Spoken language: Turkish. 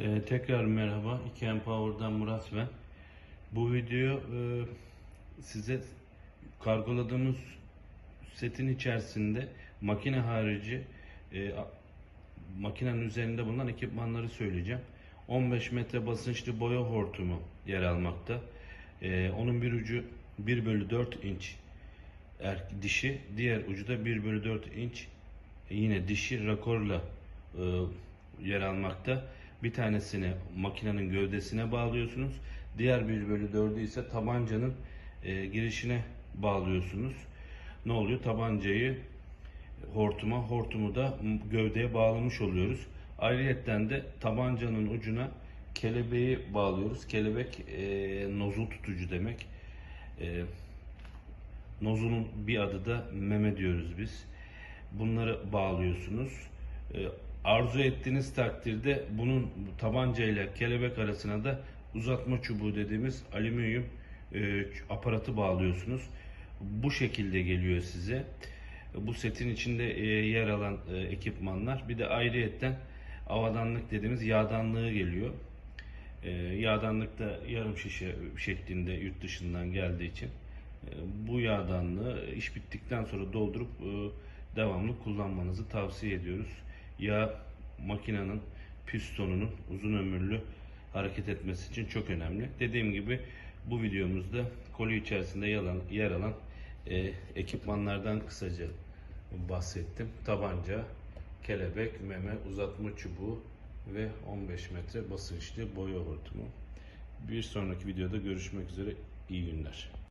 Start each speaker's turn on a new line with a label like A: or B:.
A: Ee, tekrar merhaba. 2M Power'dan Murat ben. Bu video e, size kargoladığımız setin içerisinde makine harici e, makinenin üzerinde bulunan ekipmanları söyleyeceğim. 15 metre basınçlı boya hortumu yer almakta. E, onun bir ucu 1 bölü 4 inç er, dişi, diğer ucu da 1 bölü 4 inç yine dişi rakorla e, yer almakta. Bir tanesini makinenin gövdesine bağlıyorsunuz. Diğer 1 bölü 4'ü ise tabancanın e, girişine bağlıyorsunuz. Ne oluyor? Tabancayı hortuma, hortumu da gövdeye bağlamış oluyoruz. Ayrıyetten de tabancanın ucuna kelebeği bağlıyoruz. Kelebek e, nozul tutucu demek. E, Nozulun bir adı da meme diyoruz biz. Bunları bağlıyorsunuz. Ee, arzu ettiğiniz takdirde bunun tabanca ile kelebek arasına da uzatma çubuğu dediğimiz alüminyum e, aparatı bağlıyorsunuz. Bu şekilde geliyor size. Bu setin içinde e, yer alan e, ekipmanlar. Bir de ayrıyetten avadanlık dediğimiz yağdanlığı geliyor. E, yağdanlık da yarım şişe şeklinde yurt dışından geldiği için e, bu yağdanlığı iş bittikten sonra doldurup e, devamlı kullanmanızı tavsiye ediyoruz. Yağ makinenin pistonunun uzun ömürlü hareket etmesi için çok önemli. Dediğim gibi bu videomuzda koli içerisinde yer alan, yer alan e, ekipmanlardan kısaca bahsettim. Tabanca, kelebek, meme, uzatma çubuğu ve 15 metre basınçlı boya hortumu. Bir sonraki videoda görüşmek üzere. İyi günler.